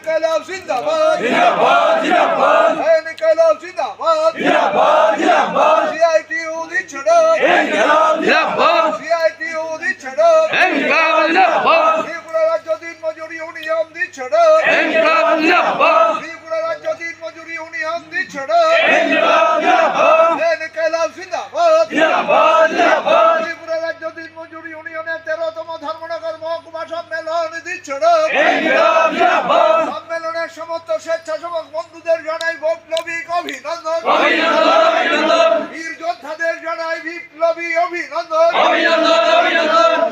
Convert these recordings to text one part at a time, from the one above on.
ইনকলাব জিন্দাবাদ জিন্দাবাদ জিন্দাবাদ ইনকলাব জিন্দাবাদ জিন্দাবাদ জিন্দাবাদ সিআইটিউ দিচ্ছে না ইনকলাব জিন্দাবাদ সিআইটিউ দিচ্ছে না ইনকলাব জিন্দাবাদ ত্রিপুরা রাজ্য দিন মজুরি ইউনিয়ন দিচ্ছে না ইনকলাব জিন্দাবাদ ত্রিপুরা রাজ্য দিন মজুরি ইউনিয়ন দিচ্ছে না ইনকলাব জিন্দাবাদ ইনকলাব জিন্দাবাদ জিন্দাবাদ জিন্দাবাদ ত্রিপুরা রাজ্য দিন মজুরি ইউনিয়নের তেরোতম ধর্মনগর মহকুমা সম্মেলন দিচ্ছে না ইনকলাব জিন্দাবাদ স্বেচ্ছাসেবক বন্ধুদের জানাই বৈপ্লবিক অভিনন্দন। বীর যোদ্ধাদের জানাই বিপ্লবী অভিনন্দন।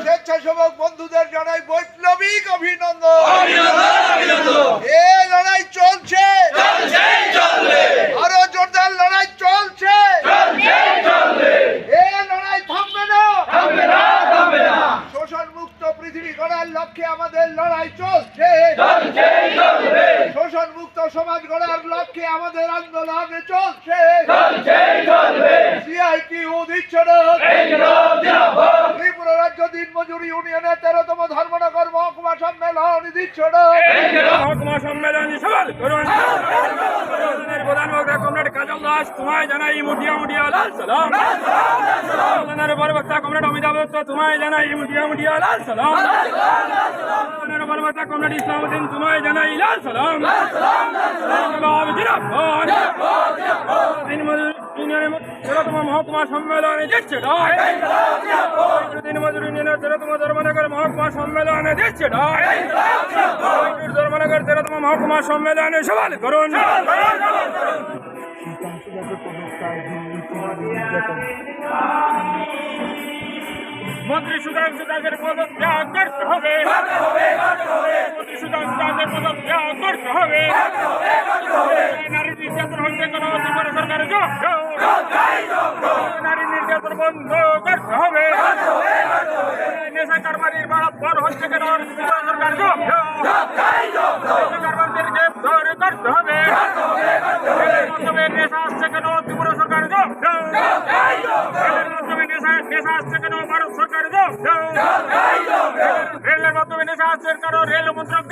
স্বেচ্ছাসেবক বন্ধুদের জানাই বৈপ্লবিক অভিনন্দন অভিনন্দন অভিনন্দন এ লড়াই চলছে চলছেই চলবে আরও জোরদার লড়াই চলছে চলছেই চলবে এ লড়াই থামবে না থামবে না থামবে না শোষণ মুক্ত পৃথিবী গড়ার লক্ষ্যে আমাদের লড়াই চলছে চলছেই চলবে শোষণ মুক্ত সমাজ গড়ার লক্ষ্যে আমাদের আন্দোলন চলছে চলছেই চলবে ইনকলাব জিন্দাবাদ ত্রিপুরা রাজ্য দিন মজুরি ইউনিয়নের তেরোতম ধর্মনগর মহকুমা সম্মেলন দিচ্ছে না মহকুমা সম্মেলন সফল করুন সদনের প্রধান বক্তা কমরেড কাজল দাস তোমায় জানাই মুটিয়া মুটিয়া লাল সালাম। সদনের বক্তা কমরেড অমিতাভ দত্ত তোমায় জানাই মুটিয়া মুটিয়া লাল সালাম। সদনের বক্তা কমরেড ইসলামউদ্দিন তোমায় জানাই লাল সালাম। ইনকলাব জিন্দাবাদ দিন মজুর ইউনিয়নের মহকুমা সম্মেলনে দিচ্ছে দিন মজুর ইউনিয়নের তেরোতম ধর্মনগর মহকুমা সম্মেলনে দিচ্ছে ধর্মনগর মহকুমা সম্মেলনে সবাল করুন। মন্ত্রী সুধাংশু দাসের পদত্যাগ করতে হবে। মন্ত্রী সুধাংশু দাসের পদত্যাগ করতে হবে। নারী নির্যাতন হচ্ছে কোনো ত্রিপুরা সরকার যোগ নারী নির্যাতন বন্ধ করতে হবে। নেশা কারবারির বরাবর হচ্ছে কেন? সরকার যোগ নেশা কারবারদের গ্রেফতার করতে হবে। মাধ্যমে নেশা আসছে কেন? ত্রিপুরা সরকার মাধ্যমে নেশা আসছে কেন? ভারত সরকার রেলের মাধ্যমে নেশা আসছে কেন? রেল মন্ত্রক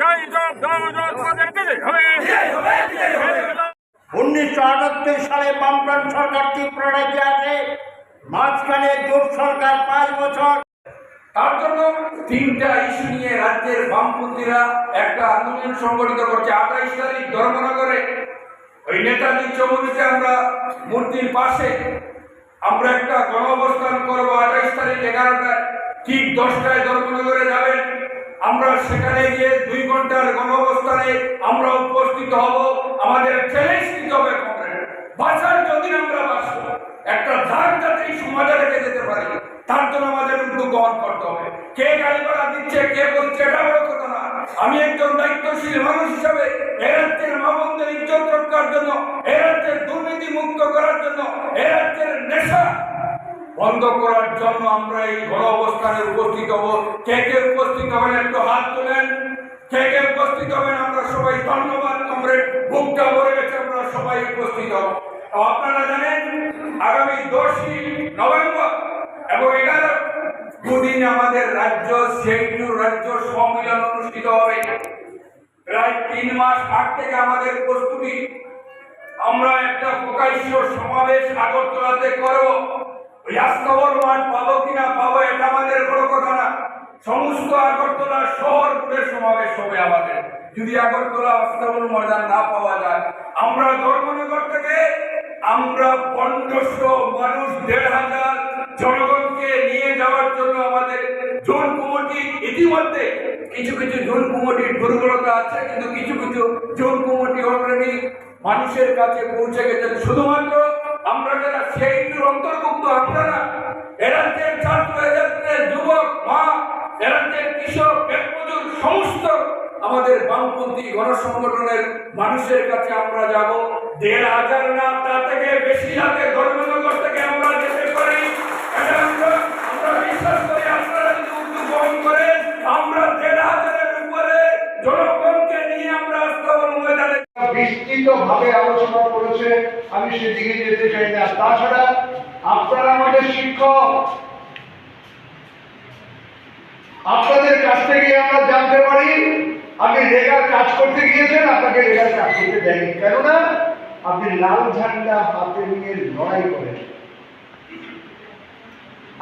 জয় যোগ যোগ যোগ তোমাদের দিতে হবে। উনিশশো আটাত্তর সালে বামফ্রন্ট সরকার ত্রিপুরা রাজ্যে আসে মাঝখানে জোট সরকার পাঁচ বছর। তার জন্য তিনটা ইস্যু নিয়ে রাজ্যের বামপন্থীরা একটা আন্দোলন সংগঠিত করছে আঠাইশ তারিখ ধর্মনগরে। ওই নেতাজি চৌমুখীতে আমরা মূর্তির পাশে আমরা একটা গণ অবস্থান করব আঠাইশ তারিখ এগারোটায়। ঠিক দশটায় ধর্মনগরে যাবেন। আমরা সেখানে গিয়ে দুই ঘণ্টার গণ অবস্থানে আমরা উপস্থিত হব। আমাদের চ্যালেঞ্জ দিতে হবে কংগ্রেস বাঁচার যদি আমরা বাঁচব একটা দাগ যাতে এই সমাজে রেখে যেতে পারি তার জন্য আমাদের উদ্যোগ গ্রহণ করতে হবে কে গাড়ি ভাড়া দিচ্ছে কে বলছে এটা বড় কথা না আমি একজন দায়িত্বশীল মানুষ হিসাবে এ রাজ্যের মা বোনদের ইজ্জত রক্ষার জন্য এ দুর্নীতি মুক্ত করার জন্য এ নেশা বন্ধ করার জন্য আমরা এই গণ অবস্থানে উপস্থিত হব। কে কে উপস্থিত হবেন? একটু হাত তোলেন। কে কে উপস্থিত হবেন? আমরা সবাই ধন্যবাদ। কমরেড বুকটা ভরে গেছে আমরা সবাই উপস্থিত হব। আপনারা জানেন, আগামী দশই নভেম্বর এবং এগারো দুদিন আমাদের রাজ্য সেইটুর রাজ্য সম্মিলন অনুষ্ঠিত হবে। প্রায় তিন মাস আগ থেকে আমাদের প্রস্তুতি। আমরা একটা প্রকাশ্য সমাবেশ আগরতলাতে করব। আস্তাবল মাঠ পাবো কিনা পাবো এটা আমাদের বড় কথা না। সমস্ত আগরতলা শহর জুড়ে সমাবেশ হবে আমাদের। যদি আগরতলা আস্তাবল ময়দান না পাওয়া যায়, আমরা ধর্মনগর থেকে আমরা পনেরোশো মানুষ দেড় হাজার জনগণকে নিয়ে যাওয়ার জন্য আমাদের জোন কমিটি ইতিমধ্যে কিছু কিছু জোন কমিটির দুর্বলতা আছে, কিন্তু কিছু কিছু জোন কমিটি অলরেডি মানুষের কাছে পৌঁছে গেছেন। শুধুমাত্র আমরা যারা সেইটির অন্তর্ভুক্ত না এরাজ্যের ছাত্র এরাজ্যের যুবক, মা এরাজ্যের কৃষক মজুর সমস্ত আমাদের বামপন্থী গণসংগঠনের মানুষের কাছে আমরা যাব। দেড় হাজার না, তা থেকে বেশি যাতে ধর্মনগর ময়দানে বিস্তৃত ভাবে আলোচনা করেছে, আমি সেদিকে যেতে চাই না। তাছাড়া আপনারা আমাদের শিক্ষক, আপনাদের কাছ থেকে আমরা জানতে পারি কাজ করতে গিয়েছেন, আপনাকে রেগার কাজ করতে দেয়নি। কেননা আপনি লাল ঝান্ডা হাতে নিয়ে লড়াই করেন।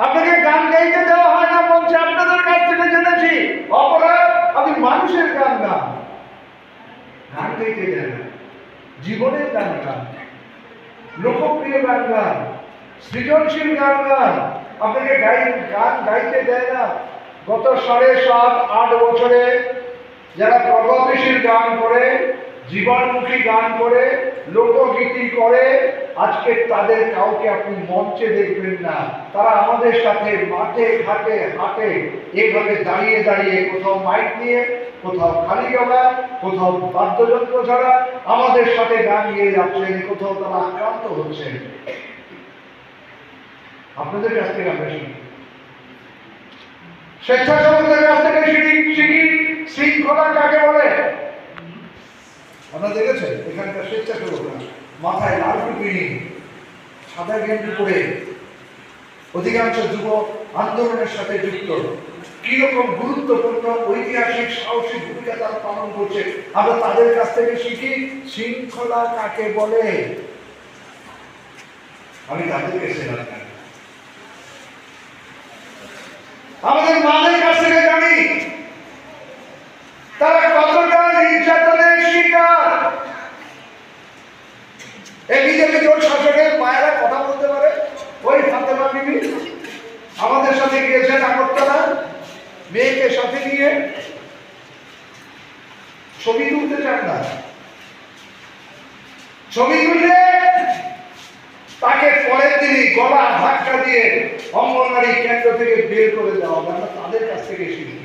আপনাকে গান গাইতে দেওয়া হয় না মঞ্চে আপনাদের কাছ থেকে জেনেছি অপরাধ আপনি মানুষের গান গান গান গাইতে দেয় না। জীবনের গান গান লোকপ্রিয় গান গান সৃজনশীল গান গান আপনাকে গাই, গান গাইতে দেয় না। গত সাড়ে সাত, আট বছরে যারা প্রগতিশীল গান করে, জীবনমুখী গান করে, লোকগীতি করে, আজকে তাদের কাউকে আপনি মঞ্চে দেখবেন না। তারা আমাদের সাথে মাঠে ঘাটে হাটে এইভাবে দাঁড়িয়ে দাঁড়িয়ে কোথাও মাইক নিয়ে কোথাও খালি গলা, কোথাও বাদ্যযন্ত্র ছাড়া আমাদের সাথে গান গিয়ে যাচ্ছেন, কোথাও তারা আক্রান্ত হচ্ছেন। আপনাদের কাছ থেকে আমরা শিখি স্বেচ্ছাসেবকদের কাছ থেকে শিখি শিখি, শৃঙ্খলা কাকে বলে? আপনারা দেখেছেন, এখানকার স্বেচ্ছাসেবকরা মাথায় লাল টুপি সাদা গেঞ্জি পরে অধিকাংশ যুব আন্দোলনের সাথে যুক্ত। কীরকম গুরুত্বপূর্ণ ঐতিহাসিক সাহসিক ভূমিকা তারা পালন করছে আমরা তাদের কাছ থেকে শিখি? শৃঙ্খলা কাকে বলে? আমি তাদেরকে সেরা আমাদের মাদের কাছ থেকে জানি। তারা কতটা নির্যাতনের শিকার? এই বিজেপি জোট শাসকের মায়েরা কথা বলতে পারে? ওই ফাতেমা বিবি? আমাদের সাথে গিয়েছেন আগরতলা, মেয়েকে সাথে নিয়ে ছবি তুলতে চান না। ছবি তুলে তাকে পরের দিনই গলা ধাক্কা দিয়ে অঙ্গনবাড়ি কেন্দ্র থেকে বের করে দেওয়া তাদের কাছ থেকে শিখি